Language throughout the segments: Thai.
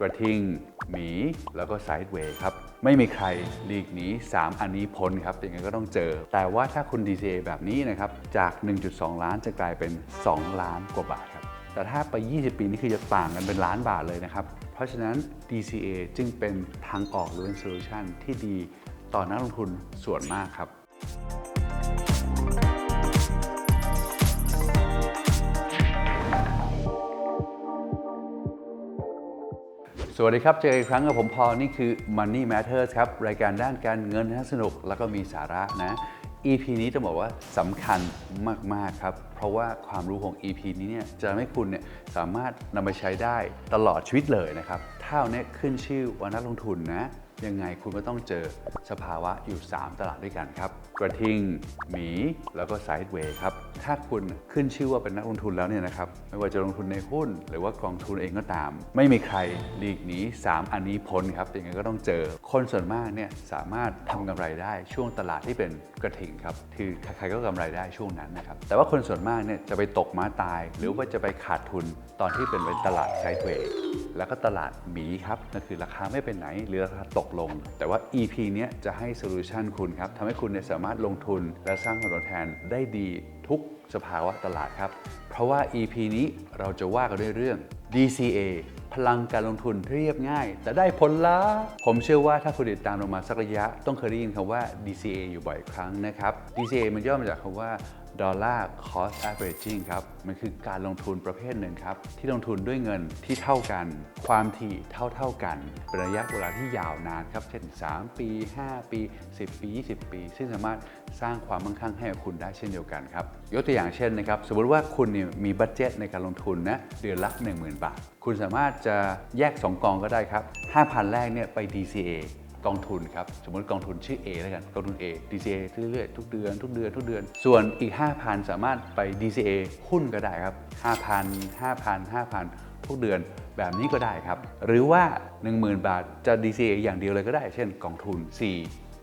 กระทิง หมี แล้วก็ไซด์เวย์ครับ ไม่มีใครหลีกหนี 3 อันนี้พ้นครับยังไงก็ต้องเจอ แต่ว่าถ้าคุณ DCA แบบนี้นะครับ จาก 1.2 ล้านจะกลายเป็น 2 ล้านกว่าบาทครับ แต่ถ้าไป 20 ปีนี่คือจะต่างกันเป็นล้านบาทเลยนะครับ เพราะฉะนั้น DCA จึงเป็นทางออกหรือเป็นโซลูชันที่ดีต่อนักลงทุนส่วนมากครับ สวัสดีครับ เจออีกครั้งกับผมพอนี่คือ Money Matters ครับ รายการด้านการเงินทั้สนุกแล้วก็มีสาระนะ EP นี้จะบอกว่าสำคัญมาก ๆ ครับ เพราะว่าความรู้ของ EP นี้เนี่ยจะทำให้คุณเนี่ยสามารถนำไปใช้ได้ตลอดชีวิตเลยนะครับ ถ้าเอาเนี่ยขึ้นชื่อว่านักลงทุนนะ ยังไงคุณก็ต้องเจอสภาวะอยู่ 3 ตลาดด้วยกันครับ กระทิง หมี แล้วก็ไซด์เวย์ครับ ถ้าคุณขึ้นชื่อว่าเป็นนักลงทุนแล้วเนี่ยนะครับ ไม่ว่าจะลงทุนในหุ้น หรือว่ากองทุนเองก็ตาม ไม่มีใครหลีกหนี3 อันนี้พ้นครับยังไงก็ต้องเจอ คนส่วนมากเนี่ยสามารถทำกำไรได้ช่วงตลาดที่เป็นกระทิงครับคือใครๆก็กำไรได้ช่วงนั้นนะครับแต่ว่าคนส่วนมากเนี่ยจะไปตกม้าตาย หรือว่าจะไปขาดทุนตอนที่เป็นเป็นตลาดไซด์เวย์แล้วก็ตลาดหมีครับนั่นคือราคาไม่เป็นไหนหรือราคาตกลง แต่ว่า EP เนี้ยจะให้โซลูชันคุณครับทำให้คุณสามารถลงทุนและสร้างผลตอบแทนได้ดีทุกสภาวะตลาดครับ เพราะว่า EP นี้เราจะว่ากันด้วยเรื่อง DCA พลังการลงทุนเรียบง่าย แต่ได้ผลลัพธ์ผมเชื่อว่าถ้าคุณติดตามเรามาสักระยะ ต้องเคยได้ยินคำว่า DCA อยู่บ่อยครั้งนะครับ DCA มันย่อมาจากคำว่า Dollar Cost Averaging ครับ มันคือการลงทุนประเภทหนึ่งครับ ที่ลงทุนด้วยเงินที่เท่ากัน ความถี่เท่าเท่ากันเป็นระยะเวลาที่ยาวนานครับ เช่น 3 ปี 5 ปี 10 ปี 20 ปี ซึ่งสามารถสร้างความมั่งคั่งให้กับคุณได้เช่นเดียวกันครับ ยกตัวอย่างเช่นนะครับ สมมติว่าคุณเนี่ยมีบัตเจตในการลงทุนนะเดือนละ 10,000 บาท คุณสามารถจะแยก 2 กองก็ได้ครับ 5,000 แรกเนี่ยไป DCA กองทุนครับสมมติกองทุนชื่อ A แล้วกันกองทุน A DCA เรื่อยๆทุกเดือนทุกเดือนทุกเดือน ส่วนอีก 5,000 สามารถไป DCA หุ้นก็ได้ครับ 5,000 5,000 5,000 ทุกเดือนแบบนี้ก็ได้ครับ หรือว่า 10,000 บาทจะ DCA อย่างเดียวเลยก็ได้ เช่นกองทุน C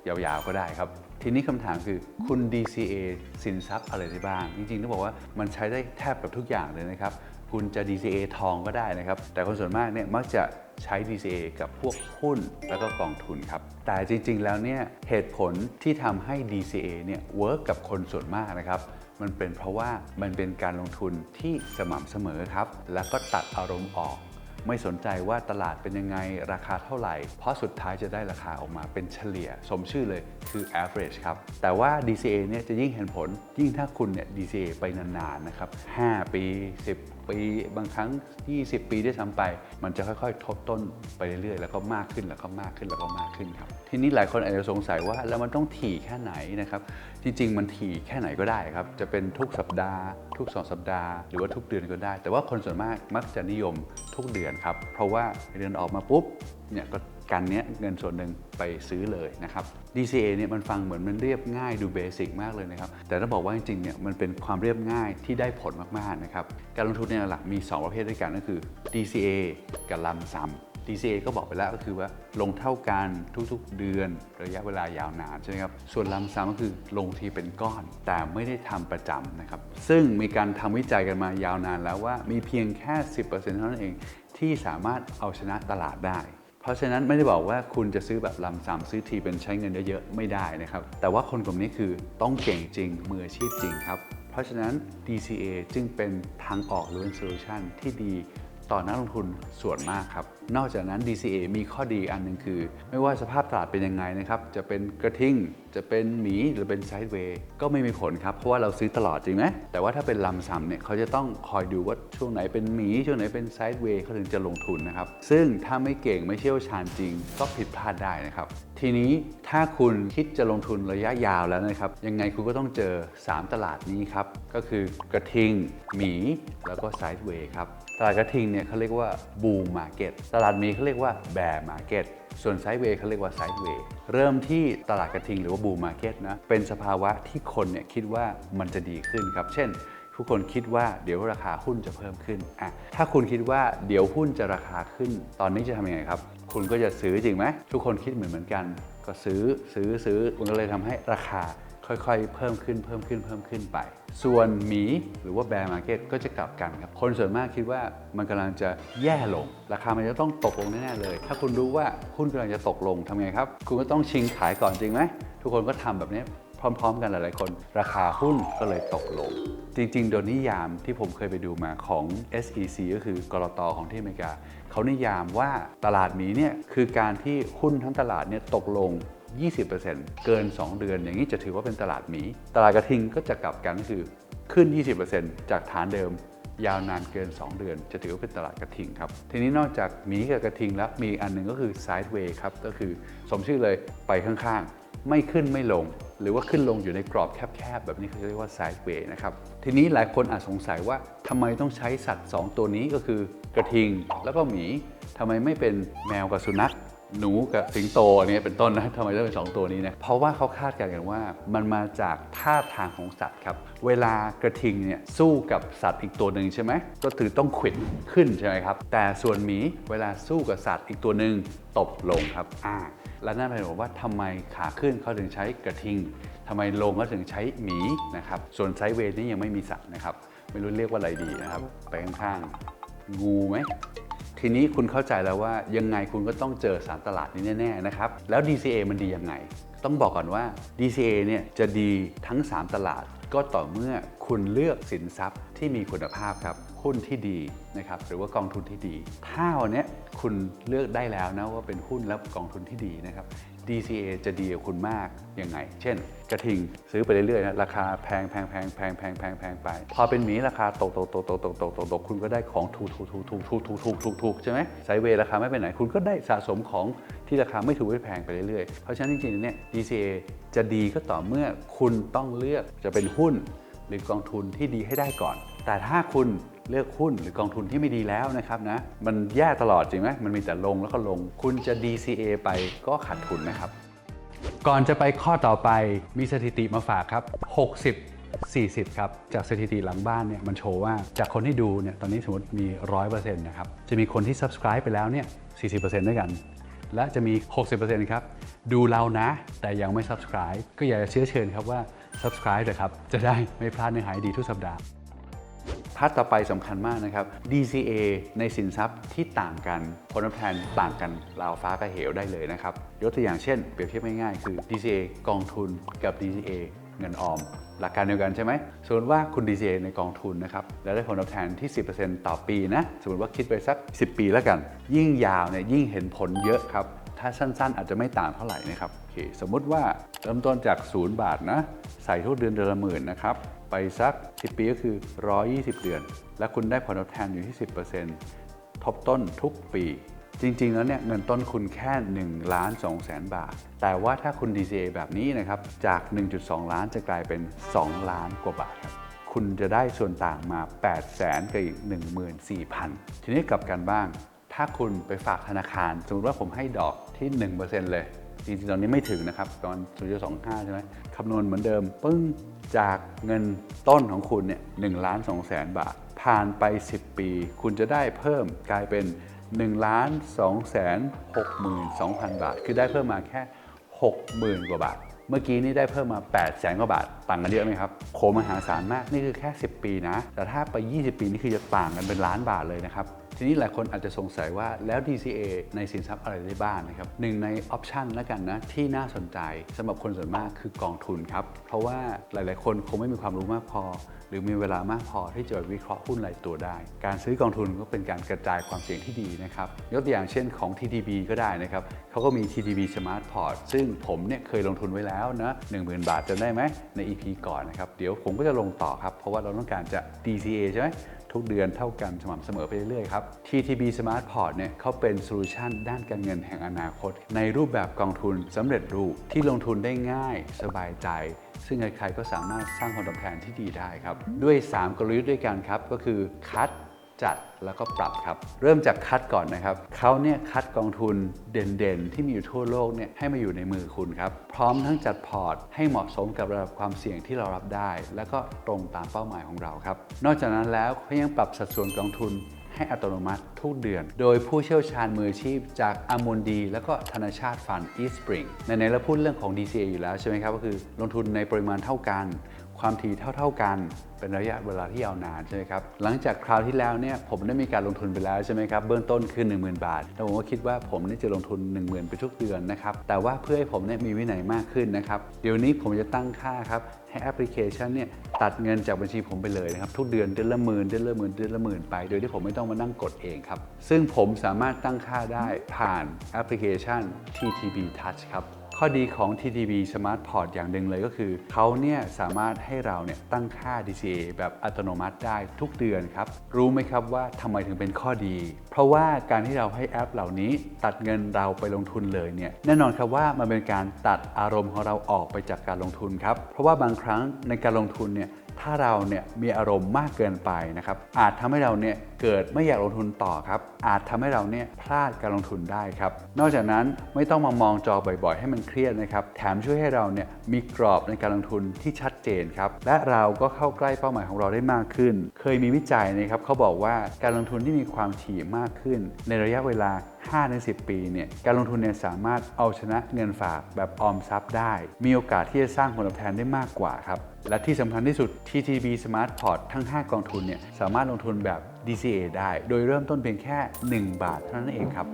ยาวๆก็ได้ครับทีนี้คำถามคือคุณ DCA สินทรัพย์อะไรได้บ้าง จริงๆต้องบอกว่ามันใช้ได้แทบกับทุกอย่างเลยนะครับ คุณจะ DCA ทองก็ได้นะครับ แต่คนส่วนมากเนี่ยมักจะ ใช้ DCA กับพวกหุ้นแล้วก็กองทุนครับ แต่จริง ๆ แล้วเนี่ยเหตุผลที่ทำให้ DCA เนี่ยเวิร์กกับคนส่วนมากนะครับ มันเป็นเพราะว่ามันเป็นการลงทุนที่สม่ำเสมอครับ แล้วก็ตัดอารมณ์ออกไม่สนใจว่าตลาดเป็นยังไงราคาเท่าไหร่ เพราะสุดท้ายจะได้ราคาออกมาเป็นเฉลี่ย สมชื่อเลยคือ average ครับ แต่ว่า DCA เนี่ยจะยิ่งเห็นผลยิ่งถ้าคุณเนี่ย DCA ไปนานๆนะครับ 5 ปี 10 ปี บางครั้ง 20 ปีได้วยซ้ำไป มันจะค่อยๆ ทบต้นไปเรื่อยๆ แล้วก็มากขึ้นแล้วก็มากขึ้นแล้วก็มากขึ้นครับ ทีนี้หลายคนอาจจะสงสัยว่าแล้วมันต้องถี่แค่ไหนนะครับ จริงๆ มันถี่แค่ไหนก็ได้ครับ จะเป็นทุกสัปดาห์ ทุก 2 สัปดาห์ หรือว่าทุกเดือนก็ได้ แต่ว่าคนส่วนมากมักจะนิยมทุกเดือนครับ เพราะว่าเดือนออกมาปุ๊บเนี่ยก็ กันเนี้ยเงินส่วนหนึ่งไปซื้อเลยนะครับ DCA เนี่ยมันฟังเหมือนมันเรียบง่ายดูเบสิกมากเลยนะครับ แต่ต้องบอกว่าจริงๆเนี่ยมันเป็นความเรียบง่ายที่ได้ผลมากๆนะครับการลงทุนในหลักมี 2 ประเภทด้วยกันก็คือ DCA กับลัมซัม DCA ก็บอกไปแล้วก็คือว่าลงเท่ากันทุกๆเดือนระยะเวลายาวนานใช่ไหมครับ ส่วนลัมซัมก็คือลงทีเป็นก้อน แต่ไม่ได้ทำประจำนะครับ ซึ่งมีการทำวิจัยกันมายาวนานแล้วว่ามีเพียงแค่ 10%เท่านั้นเองที่สามารถเอาชนะตลาดได้ เพราะฉะนั้นไม่ได้บอกว่าคุณจะซื้อแบบลำซ้ำซื้อทีเป็นใช้เงินเยอะๆไม่ได้นะครับ แต่ว่าคนกลุ่มนี้คือต้องเก่งจริง มืออาชีพจริงครับ เพราะฉะนั้น DCA จึงเป็นทางออกหรือเป็นโซลูชันที่ดี ต่อนักลงทุนส่วนมากครับ นอกจากนั้น DCA มีข้อดีอันหนึ่งคือ ไม่ว่าสภาพตลาดเป็นยังไงนะครับ จะเป็นกระทิงจะเป็นหมีหรือเป็นไซด์เวย์ก็ไม่มีผลครับ เพราะว่าเราซื้อตลอดจริงไหมแต่ว่าถ้าเป็นลำซ้ำเนี่ยเขาจะต้องคอยดูว่าช่วงไหนเป็นหมี ช่วงไหนเป็นไซด์เวย์เขาถึงจะลงทุนนะครับ ซึ่งถ้าไม่เก่งไม่เชี่ยวชาญจริง ก็ผิดพลาดได้นะครับ ทีนี้ถ้าคุณคิดจะลงทุนระยะยาวแล้วนะครับ ยังไงคุณก็ต้องเจอ 3 ตลาดนี้ครับก็คือกระทิงหมีแล้วก็ไซด์เวย์ครับ ตลาดกระทิงเนี่ยเขาเรียกว่าบูมมาร์เก็ตตลาดมีเขาเรียกว่าแบร์มาร์เก็ตส่วนไซด์เวย์เขาเรียกว่าไซด์เวย์เริ่มที่ตลาดกระทิงหรือว่าบูมมาร์เก็ตนะเป็นสภาวะที่คนเนี่ยคิดว่ามันจะดีขึ้นครับ เช่น ทุกคนคิดว่าเดี๋ยวราคาหุ้นจะเพิ่มขึ้นอะถ้าคุณคิดว่าเดี๋ยวหุ้นจะราคาขึ้น ตอนนี้จะทำยังไงครับ คุณก็จะซื้อจริงไหมทุกคนคิดเหมือนเหมือนกัน ก็ซื้อซื้อซื้อมันก็เลยทำให้ราคา ค่อยๆ เพิ่มขึ้นเพิ่มขึ้นเพิ่มขึ้นไป ส่วนหมีหรือว่าแบร์มาร์เก็ตก็จะกลับกันครับ คนส่วนมากคิดว่ามันกำลังจะแย่ลง ราคามันจะต้องตกลงแน่ๆเลย ถ้าคุณรู้ว่าหุ้นกำลังจะตกลงทำไงครับ คุณก็ต้องชิงขายก่อนจริงไหม ทุกคนก็ทำแบบนี้พร้อม ๆ กันหลายๆคน ราคาหุ้นก็เลยตกลง จริง ๆ โดยนิยามที่ผมเคยไปดูมาของ SEC ก็คือกรตของที่อเมริกา เขานิยามว่าตลาดหมีเนี่ยคือการที่หุ้นทั้งตลาดเนี่ยตกลง 20%เกิน 2 เดือนอย่างนี้จะถือว่าเป็นตลาดหมี ตลาดกระทิงก็จะกลับกันก็คือขึ้น 20%จากฐานเดิม ยาวนานเกิน 2 เดือน จะถือว่าเป็นตลาดกระทิงครับ ทีนี้นอกจากหมีกับกระทิงแล้วมีอีกอันหนึ่งก็คือ sideway ครับก็คือสมชื่อเลยไปข้างๆ ไม่ขึ้นไม่ลง หรือว่าขึ้นลงอยู่ในกรอบแคบๆแบบนี้เขาเรียกว่า sideway นะครับทีนี้หลายคนอาจสงสัยว่าทำไมต้องใช้สัตว์ 2 ตัวนี้ก็คือกระทิงแล้วก็หมีทำไมไม่เป็นแมวกับสุนัข หนูกับสิงโตอันนี้เป็นต้นนะทำไมต้องเป็นสองตัวนี้นะเพราะว่าเขาคาดการณ์กันว่ามันมาจากท่าทางของสัตว์ครับเวลากระทิงเนี่ยสู้กับสัตว์อีกตัวหนึ่งใช่ไหมก็ถือต้องขวิดขึ้นใช่ไหมครับแต่ส่วนหมีเวลาสู้กับสัตว์อีกตัวหนึ่งตบลงครับอ่าและนั่นเป็นบอกว่าทำไมขาขึ้นเขาถึงใช้กระทิงทำไมลงเขาถึงใช้หมีนะครับส่วนไซเวย์นี่ยังไม่มีสัตว์นะครับไม่รู้เรียกว่าอะไรดีนะครับไปข้างๆงูไหม ทีนี้คุณเข้าใจแล้วว่ายังไงคุณก็ต้องเจอสารตลาดนี้แน่ๆนะครับ แล้ว DCA มันดียังไง ต้องบอกก่อนว่า DCA เนี่ยจะดีทั้ง 3 ตลาด ก็ต่อเมื่อคุณเลือกสินทรัพย์ที่มีคุณภาพครับหุ้นที่ดีนะครับหรือว่ากองทุนที่ดี ถ้าวันนี้คุณเลือกได้แล้วนะว่าเป็นหุ้นและกองทุนที่ดีนะครับ DCA จะดีกับคุณมากยังไง เช่น กระทิงซื้อไปเรื่อยๆนะราคาแพงแพงแพงแพงแพงแพงแพงไป พอเป็นหมีราคาตกตกตกตกตกตกตกตกคุณก็ได้ของถูกถูกถูกถูกถูกถูกถูกถูกถูกใช่ไหมไซเวราคาไม่ไปไหน คุณก็ได้สะสมของที่ราคาไม่ถูกไม่แพงไปเรื่อยๆ เพราะฉะนั้นจริงๆเนี่ย DCA จะดีก็ต่อเมื่อคุณต้องเลือกจะเป็นหุ้น หรือกองทุนที่ดีให้ได้ก่อน แต่ถ้าคุณ เลือกหุ้นหรือกองทุนที่ไม่ดีแล้วนะครับนะมันแย่ตลอดจริงไหมมันมีแต่ลงแล้วก็ลง คุณจะ DCA ไปก็ขาดทุนนะครับ ก่อนจะไปข้อต่อไปมีสถิติมาฝากครับ 60 40 ครับ จากสถิติหลังบ้านเนี่ยมันโชว์ว่าจากคนที่ดูเนี่ยตอนนี้สมมติมี 100%นะครับ จะมีคนที่ subscribe ไปแล้วเนี่ย 40%ด้วยกัน และจะมี 60%ครับ ดูเรานะ แต่ยังไม่ subscribe ก็อยากจะเชื้อเชิญครับว่า subscribe เลยครับ จะได้ไม่พลาดเนื้อหาดีทุกสัปดาห์ พาร์ทต่อไปสำคัญมากนะครับ DCA ในสินทรัพย์ที่ต่างกันผลตอบแทนต่างกันราวฟ้ากับเหวได้เลยนะครับ ยกตัวอย่างเช่น เปรียบเทียบง่ายๆ คือ DCA กองทุนกับ DCA เงินออม หลักการเดียวกันใช่ไหมสมมติว่าคุณ DCA ในกองทุนนะครับ แล้วได้ผลตอบแทนที่ 10%ต่อปีนะ สมมติว่าคิดไปสัก 10 ปีแล้วกัน ยิ่งยาวเนี่ยยิ่งเห็นผลเยอะครับ ถ้าสั้นๆ อาจจะไม่ต่างเท่าไหร่นะครับ คสมมติว่าเริ่มต้นจาก 0 บาทนะ ใส่ทุกเดือนเดือนละหมื่นนะครับ ไปสัก 10 ปีก็คือ 120 เดือน และคุณได้ผลตอบแทนอยู่ที่ 10%ทบต้นทุกปี จริง ๆ แล้วเนี่ยเงินต้นคุณแค่1ล้าน2แสนบาท แต่ว่าถ้าคุณ DCA แบบนี้นะครับ จาก 1.2 ล้านจะกลายเป็น 2 ล้านกว่าบาทครับคุณจะได้ส่วนต่างมา 8 0 0แสนกับอีก 14,000 ทีนี้กลับกันบ้าง ถ้าคุณไปฝากธนาคาร สมมติว่าผมให้ดอกที่ 1%เลย จริงๆตอนนี้ไม่ถึงนะครับ ตอน 0.25 ใช่ไหมคำนวณเหมือนเดิม ปึ้งจากเงินต้นของคุณเนี่ย1ล้าน2แสนบาท ผ่านไป 10 ปี คุณจะได้เพิ่มกลายเป็น1ล้าน2แสน62,000บาท คือได้เพิ่มมาแค่ 60,000 กว่าบาท เมื่อกี้นี่ได้เพิ่มมา8แสนกว่าบาทต่างกันเยอะไหมครับโคมหาศาลมากนี่คือแค่ 10 ปีนะ แต่ถ้าไป 20 ปีนี่คือจะต่างกันเป็นล้านบาทเลยนะครับทีนี้หลายคนอาจจะสงสัยว่าแล้ว DCA ในสินทรัพย์อะไรได้บ้างนะครับหนึ่งในออปชันแล้วกันนะที่น่าสนใจสำหรับคนส่วนมากคือกองทุนครับ เพราะว่าหลาย ๆ คนคงไม่มีความรู้มากพอ หรือมีเวลามากพอที่จะวิเคราะห์หุ้นรายตัวได้ การซื้อกองทุนก็เป็นการกระจายความเสี่ยงที่ดีนะครับยกตัวอย่างเช่นของ TTB ก็ได้นะครับเขาก็มี TTB Smart Port ซึ่งผมเนี่ยเคยลงทุนไว้แล้วนะ10,000 บาทจะได้ไหมใน EP ก่อนนะครับ เดี๋ยวผมก็จะลงต่อครับ เพราะว่าเราต้องการจะ DCA ใช่ไหมทุกเดือนเท่ากันสม่ำเสมอไปเรื่อยๆครับ TTB Smart Port เนี่ยเขาเป็นโซลูชันด้านการเงินแห่งอนาคต ในรูปแบบกองทุนสำเร็จรูปที่ลงทุนได้ง่าย สบายใจ ซึ่งใครๆก็สามารถสร้างผลตอบแทนที่ดีได้ครับ ด้วย 3 กลยุทธ์ด้วยกันครับ ก็คือคัด จัดแล้วก็ปรับครับ เริ่มจากคัดก่อนนะครับเขาเนี่ยคัดกองทุนเด่นๆ ที่มีอยู่ทั่วโลกเนี่ยให้มาอยู่ในมือคุณครับ พร้อมทั้งจัดพอร์ต ให้เหมาะสมกับระดับความเสี่ยงที่เรารับได้ และก็ตรงตามเป้าหมายของเราครับ นอกจากนั้นแล้วเขายังปรับสัดส่วนกองทุนให้อัตโนมัติทุกเดือน โดยผู้เชี่ยวชาญมืออาชีพจากอามูลดี แล้วก็ธนชาติฟันอีสปริงในในเราพูดเรื่องของ DCA อยู่แล้วใช่ไหมครับ ก็คือลงทุนในปริมาณเท่ากัน ความถี่เท่า ๆกันเป็นระยะเวลาที่ยาวนานใช่ไหมครับหลังจากคราวที่แล้วเนี่ยผมได้มีการลงทุนไปแล้วใช่ไหมครับเบื้องต้นคือ 10,000 บาทแล้วผมก็คิดว่าผมนี่จะลงทุน 10,000 ไปทุกเดือนนะครับแต่ว่าเพื่อให้ผมเนี่ยมีวินัยมากขึ้นนะครับเดี๋ยวนี้ผมจะตั้งค่าครับให้แอปพลิเคชันเนี่ยตัดเงินจากบัญชีผมไปเลยนะครับทุกเดือนเดือนละหมื่นเดือนละหมื่นเดือนละหมื่นไปโดยที่ผมไม่ต้องมานั่งกดเองครับซึ่งผมสามารถตั้งค่าได้ผ่านแอปพลิเคชัน TTB Touch ครับ ข้อดีของ TTB Smart Port อย่างหนึ่งเลยก็คือ เขาเนี่ยสามารถให้เราเนี่ยตั้งค่า DCA แบบอัตโนมัติได้ทุกเดือนครับ รู้ไหมครับว่าทำไมถึงเป็นข้อดี เพราะว่าการที่เราให้แอปเหล่านี้ตัดเงินเราไปลงทุนเลยเนี่ยแน่นอนครับว่ามันเป็นการตัดอารมณ์ของเราออกไปจากการลงทุนครับ เพราะว่าบางครั้งในการลงทุนเนี่ย ถ้าเราเนี่ยมีอารมณ์มากเกินไปนะครับอาจทำให้เราเนี่ยเกิดไม่อยากลงทุนต่อครับ อาจทำให้เราเนี่ยพลาดการลงทุนได้ครับ นอกจากนั้นไม่ต้องมามองจอบ่อยๆ ให้มันเครียดนะครับ แถมช่วยให้เราเนี่ยมีกรอบในการลงทุนที่ชัดเจนครับ และเราก็เข้าใกล้เป้าหมายของเราได้มากขึ้น เคยมีวิจัยนะครับเขาบอกว่าการลงทุนที่มีความถี่มากขึ้น ในระยะเวลา 5-10 ปีเนี่ยการลงทุนเนี่ยสามารถเอาชนะเงินฝากแบบออมทรัพย์ได้ มีโอกาสที่จะสร้างผลตอบแทนได้มากกว่าครับ และที่สำคัญที่สุด TTB Smart Port ทั้ง 5 กองทุนเนี่ยสามารถลงทุนแบบ DCA ได้ โดยเริ่มต้นเพียงแค่ 1 บาทเท่านั้นเองครับ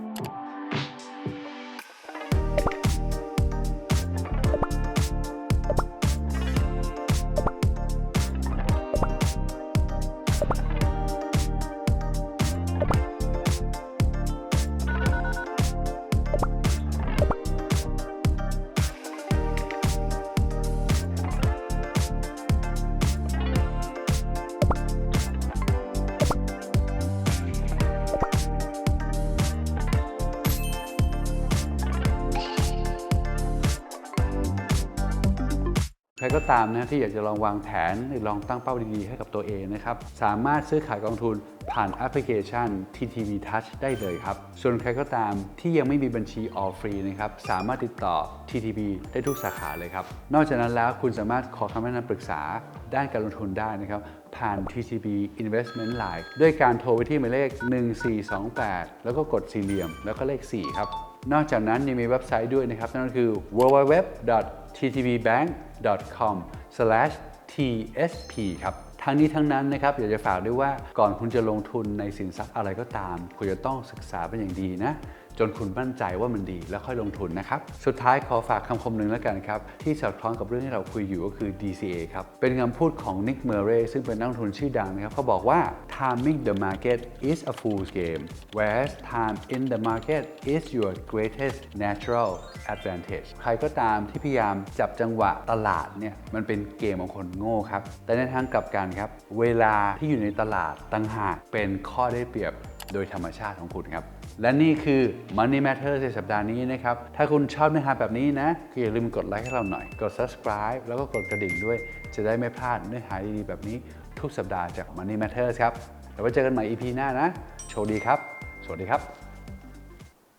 ตามนะที่อยากจะลองวางแผนหรือลองตั้งเป้าดีๆ ให้กับตัวเองนะครับ สามารถซื้อขายกองทุนผ่านแอปพลิเคชัน TTB Touch ได้เลยครับ ส่วนใครก็ตามที่ยังไม่มีบัญชี All Free นะครับ สามารถติดต่อ TTB ได้ทุกสาขาเลยครับ นอกจากนั้นแล้วคุณสามารถขอคำแนะนำปรึกษาด้านการลงทุนได้นะครับผ่าน TTB Investment Line ด้วยการโทรไปที่หมายเลข 1428 แล้วก็กดสี่เหลี่ยม แล้วก็เลข 4 ครับ นอกจากนั้นยังมีเว็บไซต์ด้วยนะครับ นั่นก็คือ www.ttbbank.com/tsp ครับทั้งนี้ทั้งนั้นนะครับอยากจะฝากด้วยว่าก่อนคุณจะลงทุนในสินทรัพย์อะไรก็ตาม คุณจะต้องศึกษาเป็นอย่างดีนะ จนคุณมั่นใจว่ามันดีแล้วค่อยลงทุนนะครับ สุดท้ายขอฝากคำคมหนึ่งแล้วกันครับ ที่สอดคล้องกับเรื่องที่เราคุยอยู่ก็คือ DCA ครับ เป็นคำพูดของ Nick Murray ซึ่งเป็นนักลงทุนชื่อดังนะครับเขาบอกว่า timing the market is a fool's game whereas time in the market is your greatest natural advantage ใครก็ตามที่พยายามจับจังหวะตลาดเนี่ยมันเป็นเกมของคนโง่ครับ แต่ในทางกลับกันครับ เวลาที่อยู่ในตลาดต่างหากเป็นข้อได้เปรียบโดยธรรมชาติของคุณครับ และนี่คือ Money Matter ในสัปดาห์นี้นะครับ ถ้าคุณชอบเนื้อหาแบบนี้นะก็อย่าลืมกดไลค์ให้เราหน่อย กด subscribe แล้วก็กดกระดิ่งด้วย จะได้ไม่พลาดเนื้อหาดีๆแบบนี้ ทุกสัปดาห์จาก Money Matter ครับแล้วไว้เจอกันใหม่ EP หน้านะ โชคดีครับ สวัสดีครับ